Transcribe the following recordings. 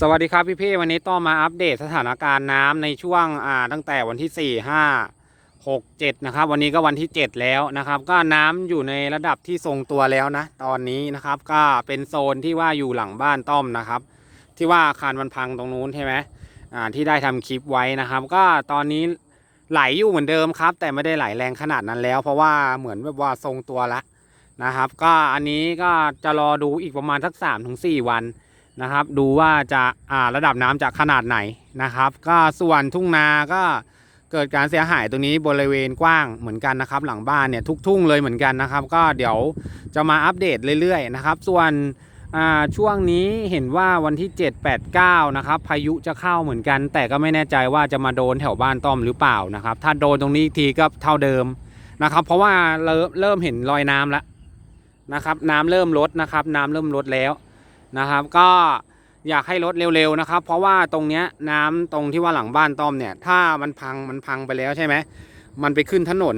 สวัสดีครับพี่พี่วันนี้ต้องมาอัปเดตสถานการณ์น้ำในช่วงอ่าตั้งแต่วันที่4 5 6 7นะครับ วันนี้ก็วันที่7แล้วนะครับ ก็น้ำอยู่ในระดับที่ทรงตัวแล้วนะ ตอนนี้นะครับก็เป็นโซนที่ว่าอยู่หลังบ้านต้อมนะครับ ที่ว่าอาคารมันพังตรงนู้นใช่ไหมอ่าที่ได้ทำคลิปไว้นะครับ ก็ตอนนี้ไหลอยู่เหมือนเดิมครับ แต่ไม่ได้ไหลแรงขนาดนั้นแล้ว เพราะว่าเหมือนแบบว่าทรงตัวละนะครับ ก็อันนี้ก็จะรอดูอีกประมาณสัก3-4วัน นะครับ ดูว่าจะอ่าระดับน้ำจะขนาดไหนนะครับ ก็ส่วนทุ่งนาก็เกิดการเสียหายตรงนี้บริเวณกว้างเหมือนกันนะครับ หลังบ้านเนี่ยทุกทุ่งเลยเหมือนกันนะครับ ก็เดี๋ยวจะมาอัปเดตเรื่อยๆนะครับ ส่วนช่วงนี้เห็นว่าวันที่ 7 8 9 นะครับ พายุจะเข้าเหมือนกัน แต่ก็ไม่แน่ใจว่าจะมาโดนแถวบ้านต้อมหรือเปล่านะครับ ถ้าโดนตรงนี้ทีก็เท่าเดิมนะครับ เพราะว่าเริ่มเริ่มเห็นรอยน้ำแล้วนะครับ น้ำเริ่มลดนะครับ น้ำเริ่มลดแล้ว นะครับ ก็อยากให้ลดเร็วๆนะครับ เพราะว่าตรงเนี้ยน้ำตรงที่ว่าหลังบ้านต้อมเนี่ย ถ้ามันพังมันพังไปแล้วใช่ไหมมันไปขึ้นถนน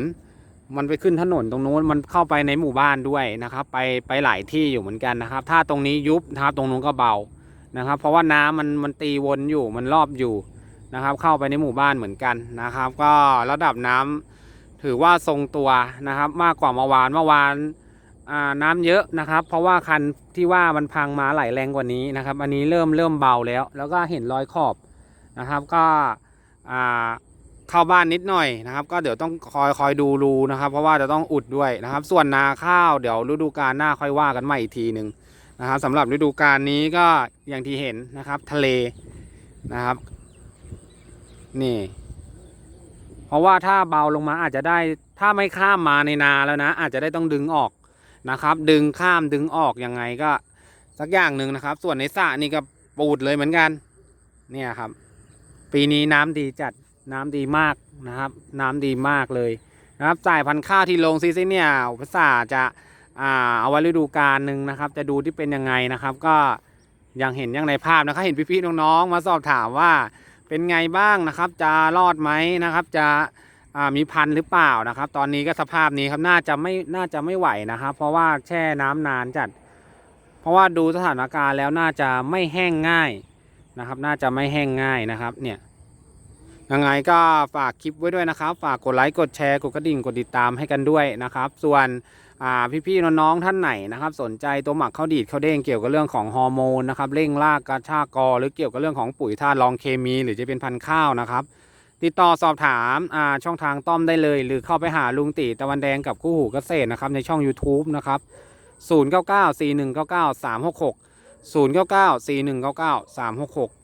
มันไปขึ้นถนนตรงนู้นมันเข้าไปในหมู่บ้านด้วยนะครับ ไปไปหลายที่อยู่เหมือนกันนะครับ ถ้าตรงนี้ยุบนะครับตรงนู้นก็เบานะครับ เพราะว่าน้ำมันมันตีวนอยู่มันรอบอยู่นะครับ เข้าไปในหมู่บ้านเหมือนกันนะครับ ก็ระดับน้ำถือว่าทรงตัวนะครับ มากกว่าเมื่อวานเมื่อวานอ่าน น้ำเยอะนะครับ เพราะว่าคันที่ว่ามันพังมาไหลแรงกว่านี้นะครับ อันนี้เริ่มเริ่มเบาแล้ว แล้วก็เห็นรอยขอบนะครับ ก็เข้าบ้านนิดหน่อยนะครับ ก็เดี๋ยวต้องคอยคอยดูรูนะครับ เพราะว่าจะต้องอุดด้วยนะครับ ส่วนนาข้าวเดี๋ยวฤดูกาลหน้าค่อยว่ากันใหม่อีกทีหนึ่งนะครับสำหรับฤดูกาลนี้ก็อย่างที่เห็นนะครับ ทะเลนะครับ นี่ เพราะว่าถ้าเบาลงมาอาจจะได้ถ้าไม่ข้ามมาในนาแล้วนะ อาจจะได้ต้องดึงออก นะครับ ดึงข้ามดึงออกยังไงก็สักอย่างหนึ่งนะครับ ส่วนในสระนี่ก็ปูดเลยเหมือนกัน เนี่ยครับ ปีนี้น้ำดีจัดน้ำดีมากนะครับ น้ำดีมากเลยนะครับสายพันธุ์ข้าวที่ลงซีซีเนี่ยภาษาจะอ่าเอาไว้ฤดูกาลหนึ่งนะครับ จะดูที่เป็นยังไงนะครับ ก็ยังเห็นอย่างในภาพนะครับ เห็นพี่ๆน้องๆมาสอบถามว่าเป็นไงบ้างนะครับ จะรอดไหมนะครับ จะ อ่ามีพันธุ์หรือเปล่านะครับ ตอนนี้ก็สภาพนี้ครับน่าจะไม่น่าจะไม่ไหวนะครับ เพราะว่าแช่น้ำนานจัด เพราะว่าดูสถานการณ์แล้วน่าจะไม่แห้งง่ายนะครับ น่าจะไม่แห้งง่ายนะครับ เนี่ยยังไงก็ฝากคลิปไว้ด้วยนะครับ ฝากกดไลค์กดแชร์กดกระดิ่งกดติดตามให้กันด้วยนะครับ ส่วนอ่าพี่ๆน้องๆท่านไหนนะครับ สนใจตัวหมักข้าวดีดข้าวเด้งเกี่ยวกับเรื่องของฮอร์โมนนะครับเร่งรากกระชากกอ หรือเกี่ยวกับเรื่องของปุ๋ยธาตุรองเคมี หรือจะเป็นพันธุ์ข้าวนะครับ ติดต่อสอบถามอ่าช่องทางต้อมได้เลย หรือเข้าไปหาลุงตีตะวันแดงกับคู่หูเกษตรนะครับในช่อง YouTube นะครับ 0 9 9 4 1 9 9 3 6 6 0 9 9 4 1 9 9 3 6 6